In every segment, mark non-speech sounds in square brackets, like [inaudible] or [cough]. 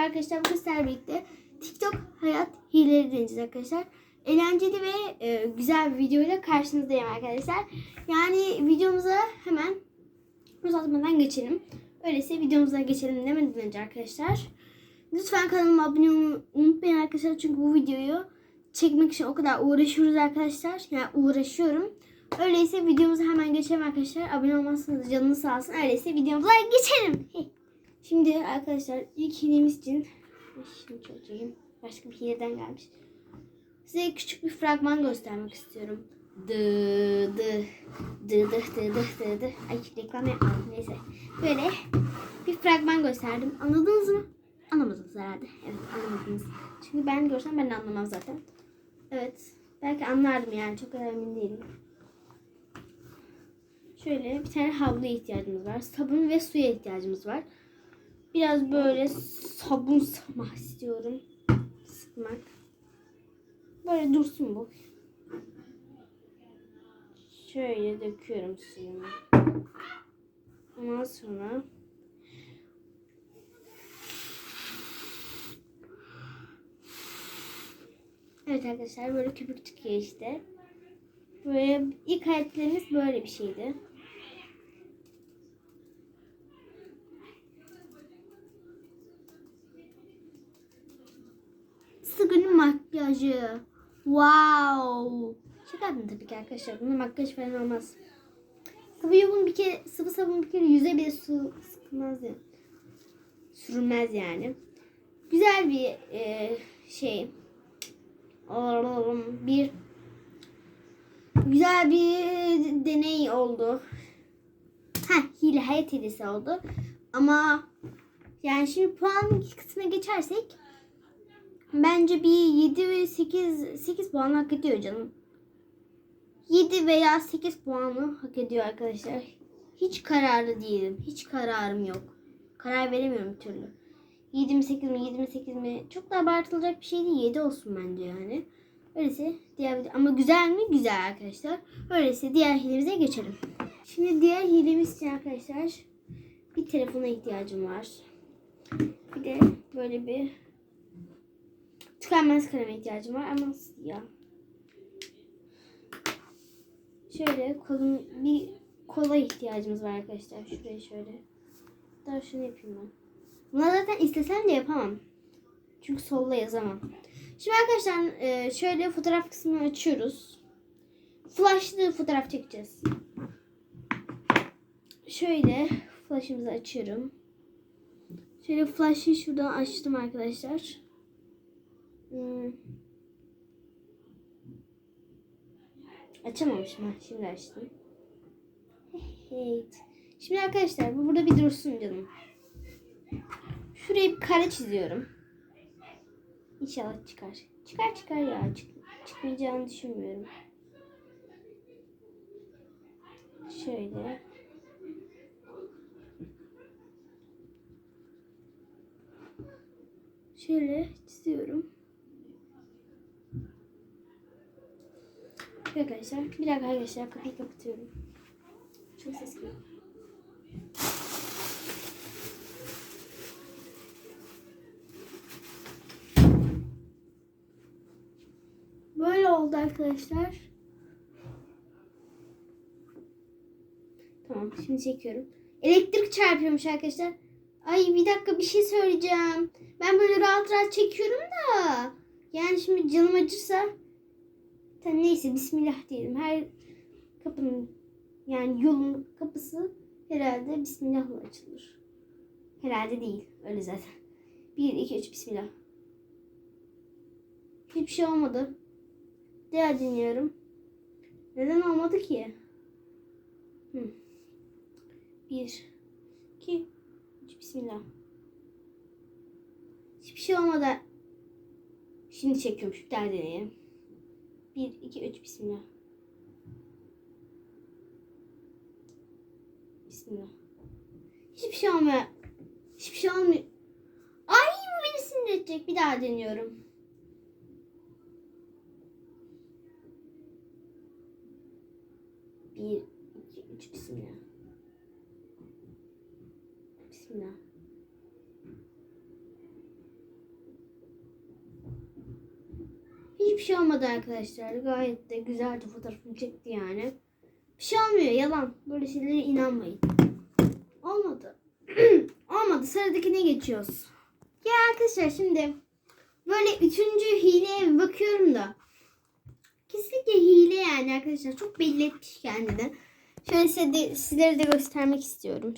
Arkadaşlar bu sizlerle birlikte TikTok hayat hileleri deneyeceğiz arkadaşlar. Eğlenceli ve e, güzel bir videoyla karşınızdayım arkadaşlar. Yani videomuza hemen uzatmadan geçelim. Öyleyse videomuza geçelim demeden önce arkadaşlar. Lütfen kanalıma abone olmayı unutmayın arkadaşlar. Çünkü bu videoyu çekmek için o kadar uğraşıyoruz arkadaşlar. Yani uğraşıyorum. Öyleyse videomuza hemen geçelim arkadaşlar. Abone olmazsanız canınız sağ olsun. Öyleyse videomuza geçelim. [laughs] Şimdi arkadaşlar ilk hilemiz için şimdi çocuğum başka bir hileden gelmiş. Size küçük bir fragman göstermek istiyorum. Dı dı dı dı dı dı dı dı. Ay reklam yapmadım neyse. Böyle bir fragman gösterdim. Anladınız mı? Anlamadınız herhalde. Evet anlamadınız. Çünkü ben görsem ben de anlamam zaten. Evet. Belki anlardım yani. Çok emin değilim. Şöyle bir tane havluya ihtiyacımız var. Sabun ve suya ihtiyacımız var. Biraz böyle sabun sıkmak istiyorum. Sıkmak. Böyle dursun bu. Şöyle döküyorum suyunu. Ondan sonra Evet arkadaşlar böyle köpük çıkıyor işte. Böyle ilk hayatlarımız böyle bir şeydi. Sıgının makyajı. Wow. Yaptım tabii ki arkadaşlar. Bunda makyaj falan olmaz. Sıvı sabun bir kere, sıvı sabun bir kere yüze bile su sıkmaz ya. Sürülmez yani. Güzel bir e, şey. Bir güzel bir deney oldu. Ha hile hayat hilesi oldu. Ama yani şimdi puan kısmına geçersek Bence bir 7 ve 8 8 puan hak ediyor canım. 7 veya 8 puanı hak ediyor arkadaşlar. Hiç kararlı değilim. Hiç kararım yok. Karar veremiyorum türlü. 7 mi 8 mi 7 mi 8 mi çok da abartılacak bir şey değil. 7 olsun bence yani. Öyleyse diğer video ama güzel mi? Güzel arkadaşlar. Öyleyse diğer hilemize geçelim. Şimdi diğer hilemiz için arkadaşlar bir telefona ihtiyacım var. Bir de böyle bir Tükenmez kaleme ihtiyacım var ama ya. Şöyle kolum bir kola ihtiyacımız var arkadaşlar. Şuraya şöyle. Daha şunu yapayım ben. Bunu zaten istesem de yapamam. Çünkü solla yazamam. Şimdi arkadaşlar e, şöyle fotoğraf kısmını açıyoruz. Flashlı fotoğraf çekeceğiz. Şöyle flash'ımızı açıyorum. Şöyle flash'ı şuradan açtım arkadaşlar. Hmm. Açamamışım. Ha, şimdi açtım. Şimdi arkadaşlar bu burada bir dursun canım. Şuraya bir kare çiziyorum. İnşallah çıkar. Çıkar çıkar ya. Çık, çıkmayacağını düşünmüyorum. Şöyle. Şöyle çiziyorum. Arkadaşlar bir dakika arkadaşlar kapıyı kapatıyorum. Çok ses geliyor. Böyle oldu arkadaşlar. Tamam şimdi çekiyorum. Elektrik çarpıyormuş arkadaşlar. Ay bir dakika bir şey söyleyeceğim. Ben böyle rahat rahat çekiyorum da. Yani şimdi canım acırsa Tamam neyse bismillah diyelim. Her kapının yani yolun kapısı herhalde bismillahla açılır. Herhalde değil. Öyle zaten. 1, 2, 3 bismillah. Hiçbir şey olmadı. Diğer dinliyorum. Neden olmadı ki? Hı. 1, 2, 3 bismillah. Hiçbir şey olmadı. Şimdi çekiyorum. Bir daha deneyelim. 1, 2, 3 bismillah. Bismillah. Hiçbir şey olmuyor. Hiçbir şey olmuyor. Ay bu beni sinir edecek. Bir daha deniyorum. Bir, iki, üç, bismillah. Bismillah. Hiçbir şey olmadı arkadaşlar. Gayet de güzeldi fotoğrafını çekti yani. Bir şey olmuyor yalan. Böyle şeylere inanmayın. Olmadı. [clears throat] olmadı. Sıradakine geçiyoruz. Ya arkadaşlar şimdi böyle üçüncü hileye bakıyorum da. Kesinlikle hile yani arkadaşlar. Çok belli etmiş kendini. Şöyle size de, sizlere de göstermek istiyorum.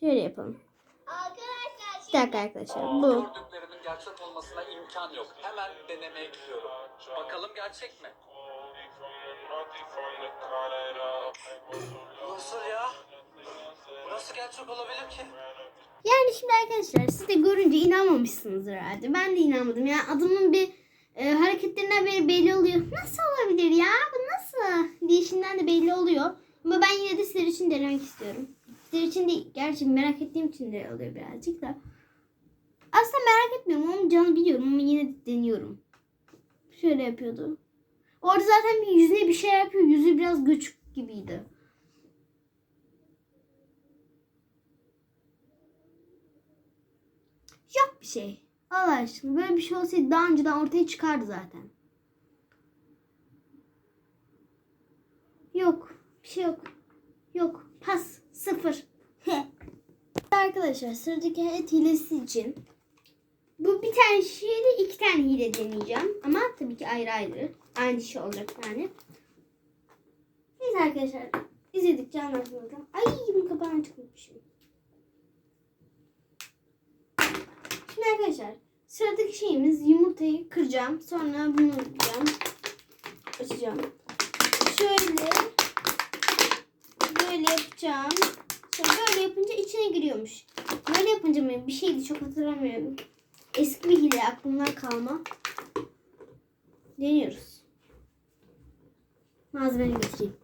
Şöyle yapalım. Arkadaşlar Bir dakika arkadaşlar. Bu. Gerçek olmasına imkan yok. Hemen denemeye gidiyorum. Bakalım gerçek mi? Nasıl ya? Bu nasıl gerçek olabilir ki? Yani şimdi arkadaşlar siz de görünce inanmamışsınızdır herhalde. Ben de inanmadım. Yani adamın bir e, hareketlerinden beri belli oluyor. Nasıl olabilir ya? Bu nasıl? Diyişinden de belli oluyor. Ama ben yine de sizler için denemek istiyorum. Sizler için değil. Gerçi merak ettiğim için de oluyor birazcık da. Aslında merak etmiyorum. Onun canı biliyorum ama yine de deniyorum. Şöyle yapıyordu. Orada zaten bir yüzüne bir şey yapıyor. Yüzü biraz göçük gibiydi. Yok bir şey. Allah aşkına böyle bir şey olsaydı daha önceden ortaya çıkardı zaten. Yok. Bir şey yok. Yok. Pas. Sıfır. [laughs] Arkadaşlar sıradaki et için bu bir tane şeyde iki tane hile deneyeceğim. Ama tabii ki ayrı ayrı. Aynı şey olacak yani. Neyse arkadaşlar. izledikçe anlatmayacağım. Ay bunun kapağını çıkmışım. Şimdi arkadaşlar sıradaki şeyimiz yumurtayı kıracağım. Sonra bunu yapacağım. Açacağım. Şöyle böyle yapacağım. Sonra böyle yapınca içine giriyormuş. Böyle yapınca mı bir şeydi çok hatırlamıyorum. Eski bir hile aklımdan kalma. Deniyoruz. Malzemeleri getireyim.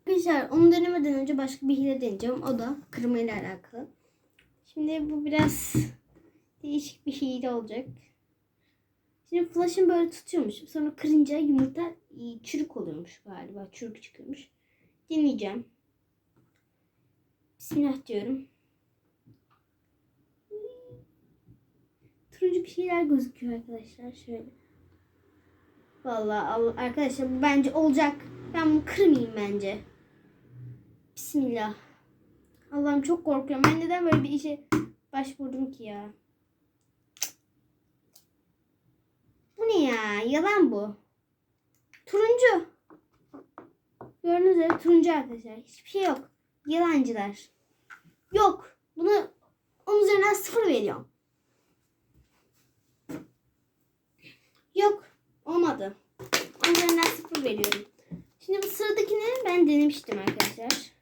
Arkadaşlar onu denemeden önce başka bir hile deneyeceğim. O da kırmayla alakalı. Şimdi bu biraz değişik bir hile olacak. Şimdi flash'ın böyle tutuyormuş. Sonra kırınca yumurta e, çürük oluyormuş galiba. Çürük çıkıyormuş. Deneyeceğim. Bismillah diyorum. Turuncu bir şeyler gözüküyor arkadaşlar. Şöyle. Vallahi Allah, arkadaşlar bence olacak. Ben bunu kırmayayım bence. Bismillah. Allah'ım çok korkuyorum. Ben neden böyle bir işe başvurdum ki ya? Bu ne ya? Yalan bu. Turuncu. Gördüğünüz üzere turuncu arkadaşlar. Hiçbir şey yok. Yalancılar. Yok. Bunu onun üzerinden sıfır veriyorum. Yok. Olmadı. Onun üzerinden sıfır veriyorum. Şimdi bu sıradakini ben denemiştim arkadaşlar.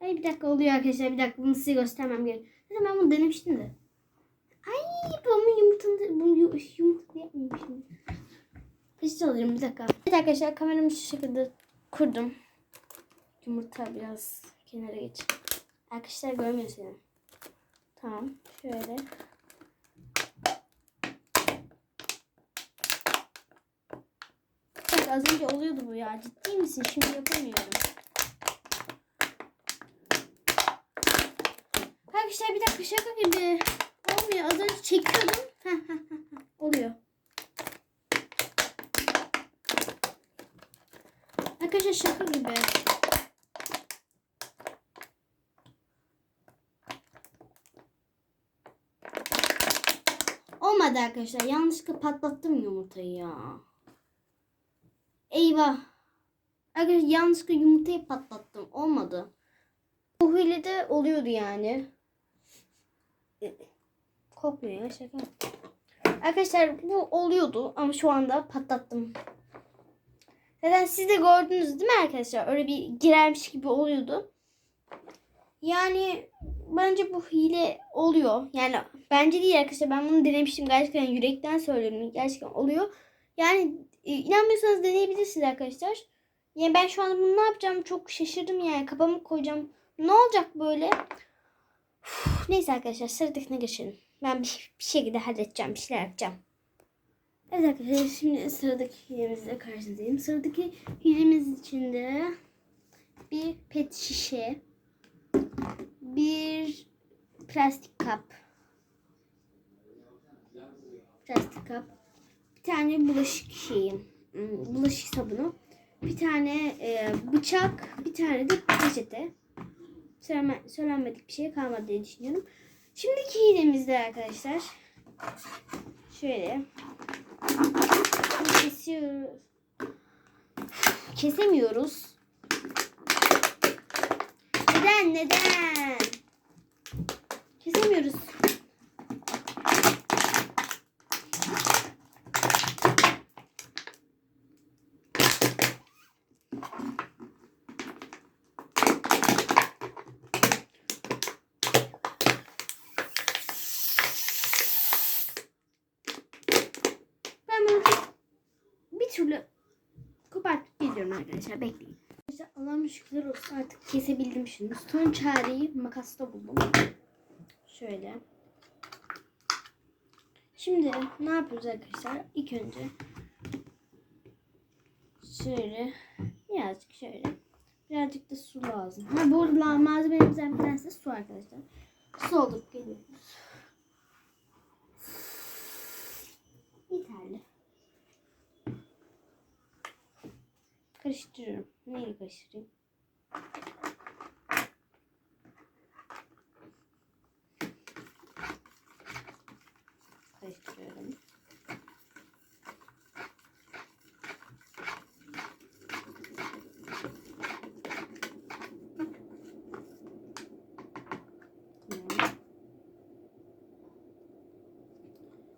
Ay bir dakika oluyor arkadaşlar. Bir dakika bunu size göstermem gerek. Zaten ben bunu denemiştim de. Ay bunu yumurtanı bunu yu- yumurta yapmayayım şimdi. Peçete alırım bir dakika. Evet arkadaşlar kameramı şu şekilde kurdum. Yumurta biraz kenara geç. Arkadaşlar görmüyor seni. Tamam şöyle. Bak az önce oluyordu bu ya. Ciddi misin? Şimdi yapamıyorum. Arkadaşlar bir dakika şaka gibi. Olmuyor. Az önce çekiyordum. Oluyor. Arkadaşlar şaka gibi. Olmadı arkadaşlar. Yanlışlıkla patlattım yumurtayı ya. Eyvah. Arkadaşlar yanlışlıkla yumurtayı patlattım. Olmadı. Bu hile de oluyordu yani. Kokmuyor şaka. Arkadaşlar bu oluyordu ama şu anda patlattım. Zaten siz de gördünüz değil mi arkadaşlar? Öyle bir girermiş gibi oluyordu. Yani bence bu hile oluyor. Yani bence değil arkadaşlar. Ben bunu denemiştim. Gerçekten yürekten söylüyorum. Gerçekten oluyor. Yani inanmıyorsanız deneyebilirsiniz arkadaşlar. Yani ben şu an bunu ne yapacağım çok şaşırdım yani. Kafamı koyacağım. Ne olacak böyle? Uf, neyse arkadaşlar sıradakine geçelim. Ben bir, bir şekilde halledeceğim. Bir şeyler yapacağım. Evet arkadaşlar şimdi sıradaki hilemizle karşınızdayım. Sıradaki hilemiz içinde bir pet şişe, bir plastik kap, Plastik kap. Bir tane bulaşık şeyi. hmm, Bulaşık sabunu. Bir tane e, bıçak. Bir tane de peçete. Söyleme, söylenmedik bir şey kalmadı diye düşünüyorum. Şimdiki hilemizde arkadaşlar. Şöyle. Kesiyoruz. Kesemiyoruz. Neden? Neden? Kesemiyoruz. Ben bunu bir türlü kopartıp geliyorum arkadaşlar. Bekleyin. İşte Allah'ım şükürler olsun artık kesebildim şunu. Son çareyi makasta buldum. Şöyle. Şimdi ne yapıyoruz arkadaşlar? İlk önce şöyle birazcık şöyle birazcık da su lazım. Ha bu arada malzememizden bir tanesi su arkadaşlar. Su olup Karıştırıyorum. Neyle karıştırayım? Karıştırıyorum.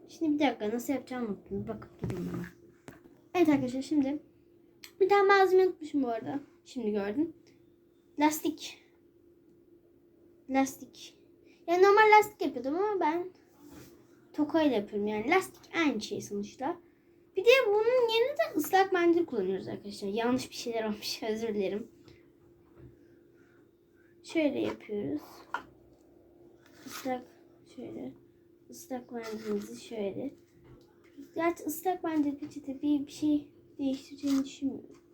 Şimdi bir dakika nasıl yapacağımı bakıp durayım bana. Evet arkadaşlar şimdi bir tane malzeme unutmuşum bu arada. Şimdi gördüm. Lastik. Lastik. Yani normal lastik yapıyordum ama ben tokayla yapıyorum. Yani lastik aynı şey sonuçta. Bir de bunun yerine de ıslak mendil kullanıyoruz arkadaşlar. Yanlış bir şeyler [laughs] olmuş. Özür dilerim. Şöyle yapıyoruz. Islak şöyle. Islak mendilimizi şöyle. Gerçi ıslak mendil peçete bir, bir şey değiştireceğini düşünmüyorum.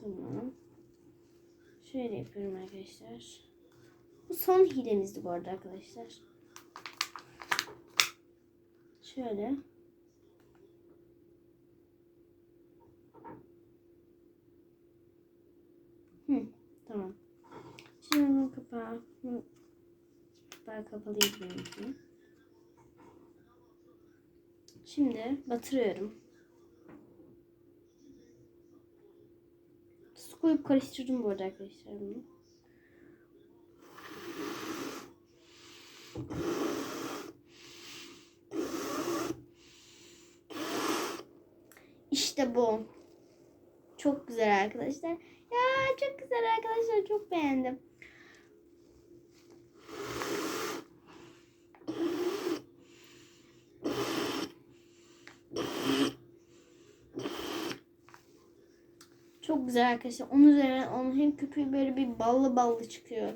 Tamam. Şöyle yapıyorum arkadaşlar. Bu son hilemizdi bu arada arkadaşlar. Şöyle. Hı, tamam. Şimdi bunun kapağı, kapağı kapalıydı benimki. Şimdi batırıyorum. Su koyup karıştırdım bu arada arkadaşlar bunu. İşte bu. Çok güzel arkadaşlar. Ya çok güzel arkadaşlar. Çok beğendim. Çok güzel arkadaşlar. Onun üzerine onun hem köpüğü böyle bir ballı ballı çıkıyor.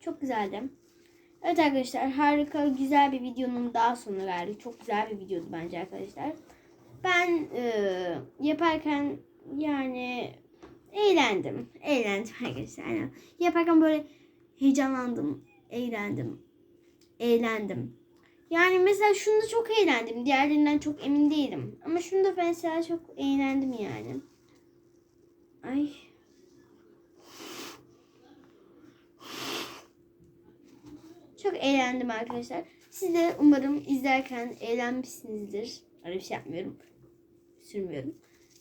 Çok güzeldi. Evet arkadaşlar harika güzel bir videonun daha sonuna geldik. Çok güzel bir videodu bence arkadaşlar. Ben e, yaparken yani eğlendim. Eğlendim [laughs] arkadaşlar. Aynen. Yaparken böyle heyecanlandım. Eğlendim. Eğlendim. Yani mesela şunda çok eğlendim. Diğerlerinden çok emin değilim. Ama şunda mesela çok eğlendim yani. Ay. Çok eğlendim arkadaşlar. Siz de umarım izlerken eğlenmişsinizdir. Öyle bir şey yapmıyorum. Sürmüyorum.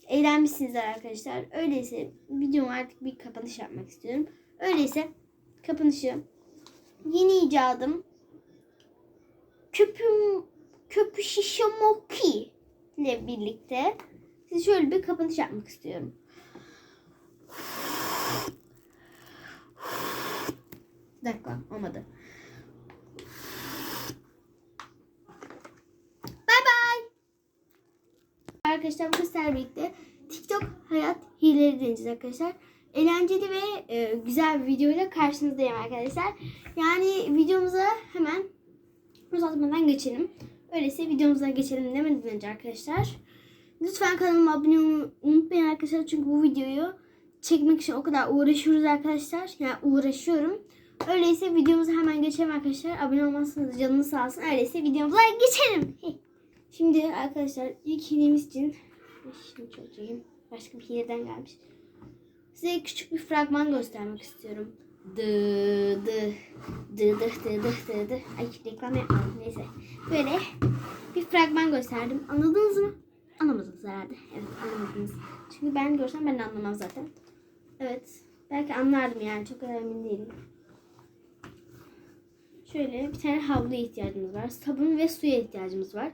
Eğlenmişsinizdir arkadaşlar. Öyleyse videomu artık bir kapanış yapmak istiyorum. Öyleyse kapanışı yeni icadım köpüm köpü şişamoki ile birlikte size şöyle bir kapanış yapmak istiyorum. Bir dakika olmadı. Bay bay. Arkadaşlar bu sizlerle birlikte TikTok hayat hileleri deneyeceğiz arkadaşlar. Eğlenceli ve e, güzel bir videoyla karşınızdayım arkadaşlar. Yani videomuza hemen uzatmadan geçelim. Öyleyse videomuza geçelim demeden önce arkadaşlar. Lütfen kanalıma abone olmayı unutmayın arkadaşlar. Çünkü bu videoyu çekmek için o kadar uğraşıyoruz arkadaşlar. Yani uğraşıyorum. Öyleyse videomuza hemen geçelim arkadaşlar. Abone olmazsanız canınız sağ olsun. Öyleyse videomuza geçelim. Şimdi arkadaşlar ilk hilemiz için şimdi çocuğum başka bir hileden gelmiş. Size küçük bir fragman göstermek istiyorum. Dı dı dı dı dı dı dı dı. Ay reklam yapmadım neyse. Böyle bir fragman gösterdim. Anladınız mı? Anlamadınız herhalde. Evet anlamadınız. Çünkü ben görsem ben de anlamam zaten. Evet. Belki anlardım yani. Çok kadar emin değilim. Şöyle bir tane havluya ihtiyacımız var. Sabun ve suya ihtiyacımız var.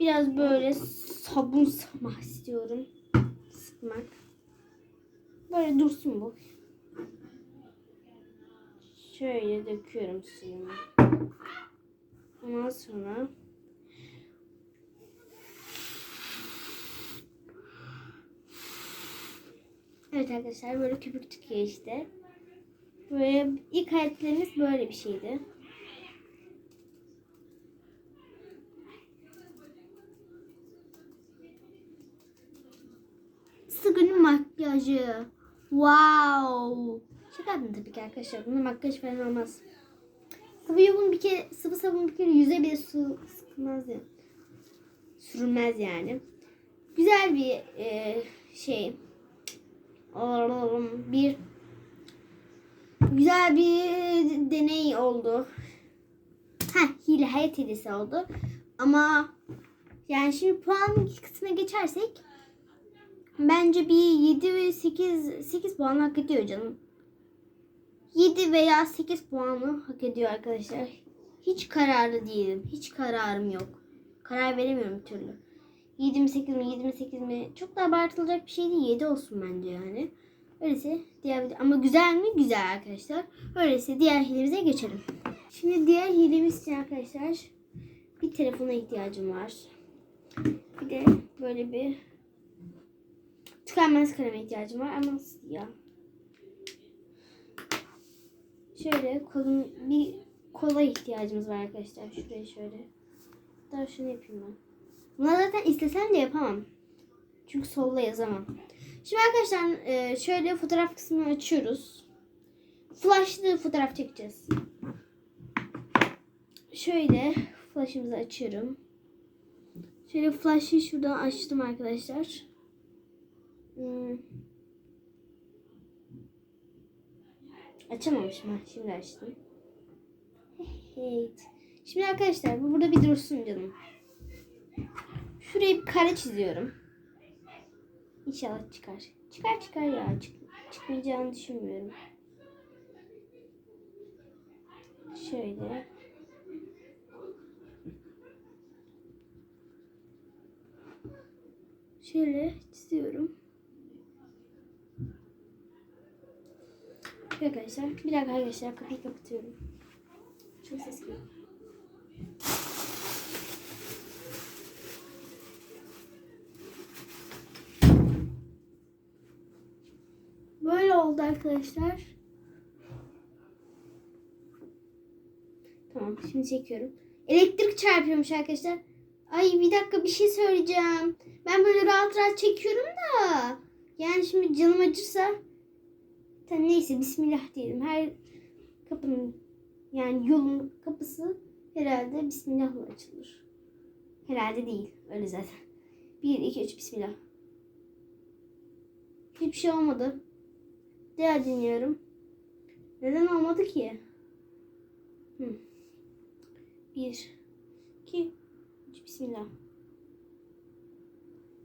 Biraz böyle sabun sıkmak istiyorum. Sıkmak. Böyle dursun bu. Şöyle döküyorum suyumu. Ondan sonra Evet arkadaşlar böyle köpük çıkıyor işte. Böyle ilk hareketlerimiz böyle bir şeydi. Sıgının makyajı. Wow. Şaka yaptım tabii ki arkadaşlar. Bunda makyaj falan olmaz. Sıvı sabun bir kere sıvı sabun bir kere yüze bile su sıkmaz ya. Sürülmez yani. Güzel bir e, şey. Bir güzel bir deney oldu. Ha hile hayat hilesi oldu. Ama yani şimdi puan kısmına geçersek bence bir 7 ve 8 8 puan hak ediyor canım. 7 veya 8 puanı hak ediyor arkadaşlar. Hiç kararlı değilim. Hiç kararım yok. Karar veremiyorum bir türlü. 7 mi 8 mi 7 mi 8 mi çok da abartılacak bir şey değil. 7 olsun bence yani. Öyleyse diğer ama güzel mi? Güzel arkadaşlar. Öyleyse diğer hilemize geçelim. Şimdi diğer hilemiz için arkadaşlar bir telefona ihtiyacım var. Bir de böyle bir tükenmez kaleme ihtiyacım var ama ya şöyle kolun bir kola ihtiyacımız var arkadaşlar. Şuraya şöyle. Daha şunu yapayım ben. Bunu zaten istesem de yapamam. Çünkü solla yazamam. Şimdi arkadaşlar e, şöyle fotoğraf kısmını açıyoruz. Flashlı fotoğraf çekeceğiz. Şöyle flash'ımızı açıyorum. Şöyle flash'ı şuradan açtım arkadaşlar. Hmm. Açamamışım ha. Şimdi açtım. [laughs] Evet. Şimdi arkadaşlar bu burada bir dursun canım. Şuraya bir kare çiziyorum. İnşallah çıkar. Çıkar çıkar ya. Çık, çıkmayacağını düşünmüyorum. Şöyle. Şöyle çiziyorum. Arkadaşlar bir dakika arkadaşlar kapıyı kapatıyorum. Çok ses geliyor. Böyle oldu arkadaşlar. Tamam şimdi çekiyorum. Elektrik çarpıyormuş arkadaşlar. Ay bir dakika bir şey söyleyeceğim. Ben böyle rahat rahat çekiyorum da. Yani şimdi canım acırsa. Tamam, neyse bismillah diyelim. Her kapının yani yolun kapısı herhalde bismillahla açılır. Herhalde değil. Öyle zaten. 1, 2, 3 bismillah. Hiçbir şey olmadı. Diğer dinliyorum. Neden olmadı ki? Hı. Bir, iki, üç, bismillah.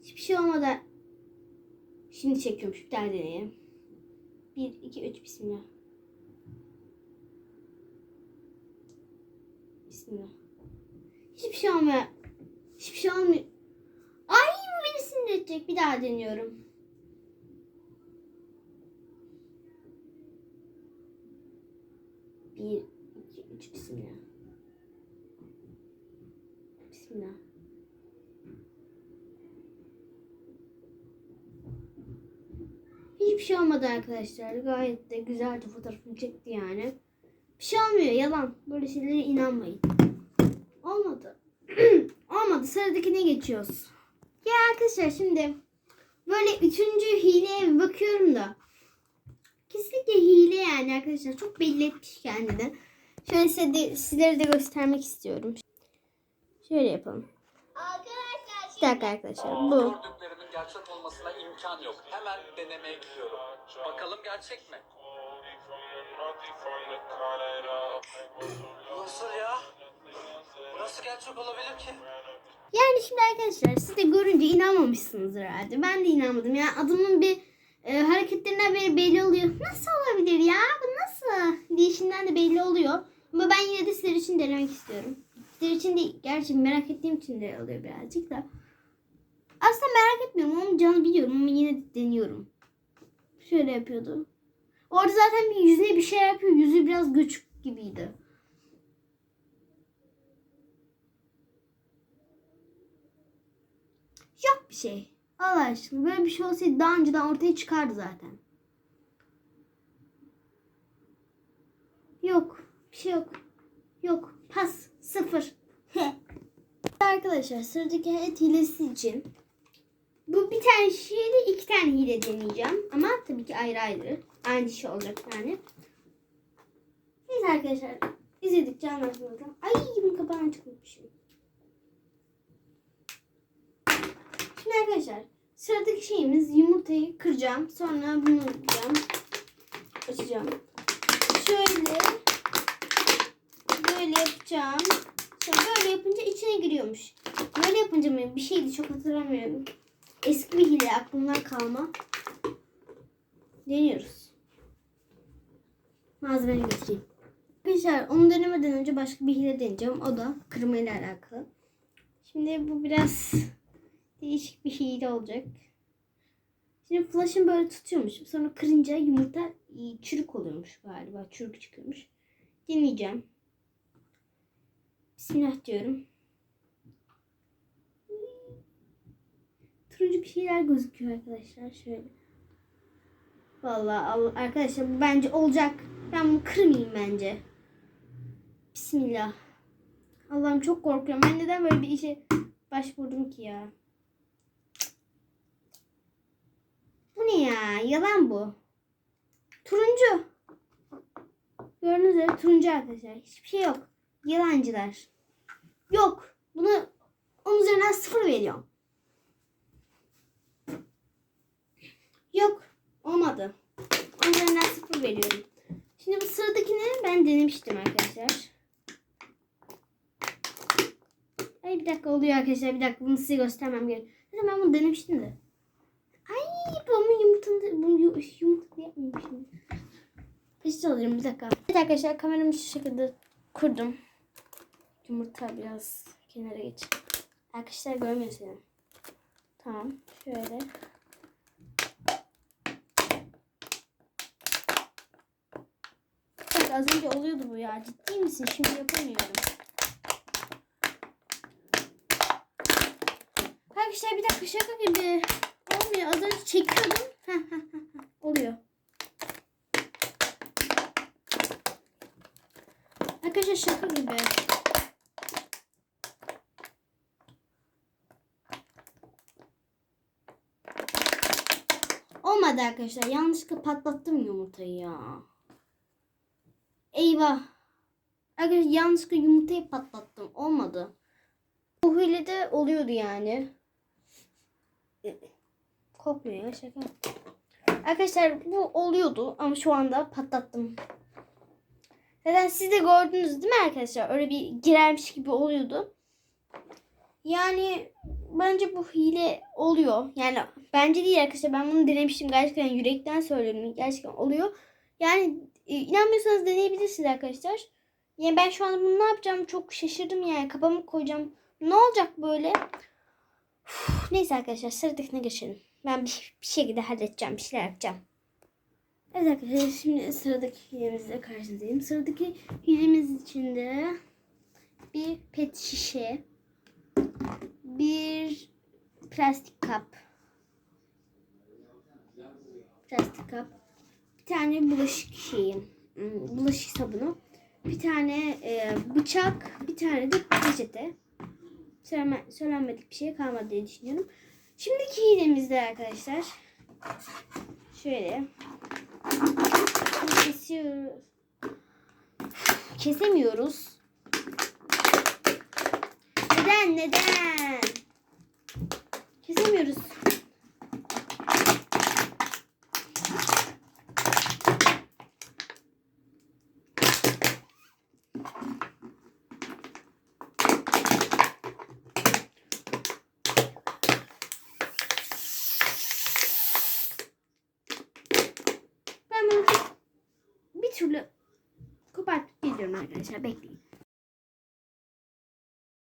Hiçbir şey olmadı. Şimdi çekiyormuş. Bir daha deneyelim. Bir, iki, üç, bismillah. Bismillah. Hiçbir şey olmuyor. Hiçbir şey olmuyor. Ay beni sinir edecek. Bir daha deniyorum. Bir, iki, üç, bismillah. Bismillah. Hiçbir şey olmadı arkadaşlar. Gayet de güzelce fotoğrafını çekti yani. Bir şey olmuyor yalan. Böyle şeylere inanmayın. Olmadı. [clears throat] Olmadı. Sıradakine geçiyoruz. Ya arkadaşlar şimdi böyle üçüncü hileye bakıyorum da yani arkadaşlar. Çok belli etmiş kendini. Şöyle size de, sizlere de göstermek istiyorum. Şöyle yapalım. Bir dakika arkadaşlar. Bu. Gördüklerimin gerçek olmasına imkan yok. Hemen denemeye gidiyorum. Bakalım gerçek mi? Nasıl ya? Bu nasıl gerçek olabilir ki? Yani şimdi arkadaşlar siz de görünce inanmamışsınızdır herhalde. Ben de inanmadım. Yani adamın bir e, hareketlerinden beri belli oluyor. Nasıl olabilir ya? Bu nasıl? Diyişinden de belli oluyor. Ama ben yine de sizler için denemek istiyorum. Sizler için değil. Gerçi merak ettiğim için de oluyor birazcık da. Aslında merak etmiyorum. Onun canı biliyorum ama yine de deniyorum. Şöyle yapıyordu. Orada zaten bir yüzüne bir şey yapıyor. Yüzü biraz göçük gibiydi. Yok bir şey. Allah aşkına böyle bir şey olsaydı daha önceden ortaya çıkardı zaten. Yok. Bir şey yok. Yok. Pas. Sıfır. [laughs] Arkadaşlar sıradaki et hilesi için bu bir tane şeyde iki tane hile deneyeceğim. Ama tabii ki ayrı ayrı. Aynı şey olacak yani. Neyse arkadaşlar. izledikçe anlatmadım. Ay bunun kapağını çıkmışım. Şimdi arkadaşlar sıradaki şeyimiz yumurtayı kıracağım. Sonra bunu yapacağım. Açacağım. Şöyle böyle yapacağım. Sonra böyle yapınca içine giriyormuş. Böyle yapınca mı bir şeydi çok hatırlamıyorum. Eski bir hile aklımdan kalma. Deniyoruz. Malzemeyi getireyim. Arkadaşlar onu denemeden önce başka bir hile deneyeceğim. O da kırma ile alakalı. Şimdi bu biraz değişik bir hile olacak. Şimdi flash'ın böyle tutuyormuşum. Sonra kırınca yumurta e, çürük oluyormuş galiba. Çürük çıkıyormuş. Deneyeceğim. Bismillah diyorum. Turuncu bir şeyler gözüküyor arkadaşlar. Şöyle. Vallahi Allah, arkadaşlar bu bence olacak. Ben bunu kırmayayım bence. Bismillah. Allah'ım çok korkuyorum. Ben neden böyle bir işe başvurdum ki ya? Bu ne ya? Yalan bu. Turuncu. Gördüğünüz üzere turuncu arkadaşlar. Hiçbir şey yok. Yalancılar. Yok. Bunu onun üzerinden sıfır veriyorum. Yok. Olmadı. Onun üzerinden sıfır veriyorum. Şimdi bu sıradakini ben denemiştim arkadaşlar. Ay bir dakika oluyor arkadaşlar. Bir dakika bunu size göstermem gerek. Zaten ben bunu denemiştim de. Babamın yumurtanı bunu yu- yumurta yapmayayım şimdi. Peşte alırım bir dakika. Evet arkadaşlar kameramı şu şekilde kurdum. Yumurta biraz kenara geç. Arkadaşlar görmüyor seni. Tamam şöyle. Bak az önce oluyordu bu ya. Ciddi misin? Şimdi yapamıyorum. Arkadaşlar bir dakika şaka gibi. Olmuyor. Az önce çekiyordum. Oluyor. Arkadaşlar şaka gibi. Olmadı arkadaşlar. Yanlışlıkla patlattım yumurtayı ya. Eyvah. Arkadaşlar yanlışlıkla yumurtayı patlattım. Olmadı. Bu hilede oluyordu yani. Kopmuyor ya şaka. Arkadaşlar bu oluyordu ama şu anda patlattım. Zaten siz de gördünüz değil mi arkadaşlar? Öyle bir girermiş gibi oluyordu. Yani bence bu hile oluyor. Yani bence değil arkadaşlar. Ben bunu denemiştim. Gerçekten yürekten söylüyorum. Gerçekten oluyor. Yani e, inanmıyorsanız deneyebilirsiniz arkadaşlar. Yani ben şu an bunu ne yapacağım çok şaşırdım yani. Kafamı koyacağım. Ne olacak böyle? Uf, neyse arkadaşlar sıradakine geçelim. Ben bir, bir şekilde halledeceğim. Bir şeyler yapacağım. Evet arkadaşlar şimdi sıradaki hilemizle karşınızdayım. Sıradaki hilemiz içinde bir pet şişe, bir plastik kap, plastik kap, bir tane bulaşık şeyi, hmm, bulaşık sabunu, bir tane e, bıçak, bir tane de peçete. Söylenmedik bir şey kalmadı diye düşünüyorum. Şimdiki hilemizde arkadaşlar şöyle kesiyoruz. Kesemiyoruz. Neden? Neden? Kesemiyoruz. Ben bunu bir türlü kopartıp geliyorum arkadaşlar. Bekleyin.